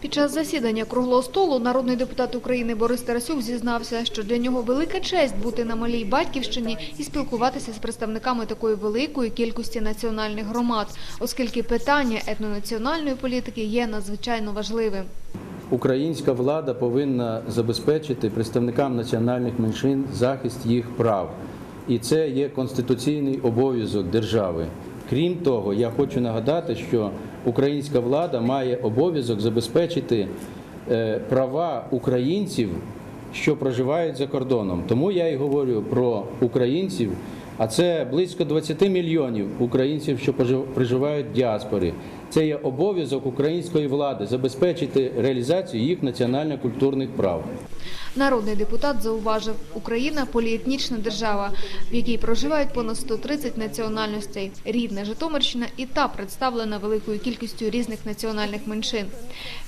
Під час засідання круглого столу народний депутат України Борис Тарасюк зізнався, що для нього велика честь бути на малій батьківщині і спілкуватися з представниками такої великої кількості національних громад, оскільки питання етнонаціональної політики є надзвичайно важливим. Українська влада повинна забезпечити представникам національних меншин захист їх прав. І це є конституційний обов'язок держави. Крім того, я хочу нагадати, що українська влада має обов'язок забезпечити е, права українців, що проживають за кордоном. Тому я і говорю про українців, а це близько 20 мільйонів українців, що проживають в діаспорі. Це є обов'язок української влади забезпечити реалізацію їх національно-культурних прав. Народний депутат зауважив, Україна – поліетнічна держава, в якій проживають понад 130 національностей. Рідна Житомирщина і та представлена великою кількістю різних національних меншин.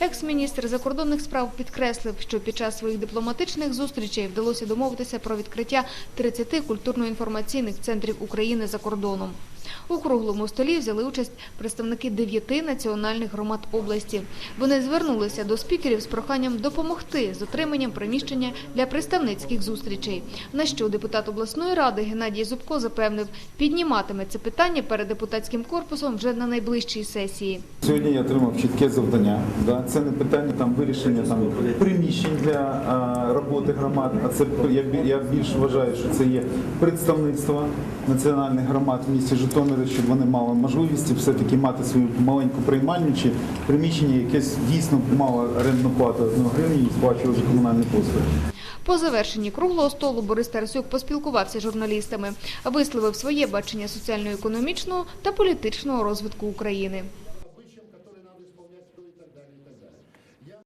Екс-міністр закордонних справ підкреслив, що під час своїх дипломатичних зустрічей вдалося домовитися про відкриття 30 культурно-інформаційних центрів України за кордоном. У круглому столі взяли участь представники дев'яти національних громад області. Вони звернулися до спікерів з проханням допомогти з отриманням приміщення для представницьких зустрічей. На що депутат обласної ради Геннадій Зубко запевнив, підніматиме це питання перед депутатським корпусом вже на найближчій сесії. Сьогодні я отримав чітке завдання. Це не питання там вирішення там приміщень для роботи громад, а це я, більш вважаю, що це є представництво національних громад в місті Житомирі, щоб вони мали можливість все-таки мати свою маленьку приймальню чи приміщення, якесь дійсно мало рентну плату 1 гривні і сплачували комунальні послуги. По завершенні круглого столу Борис Тарасюк поспілкувався з журналістами, висловив своє бачення соціально-економічного та політичного розвитку України.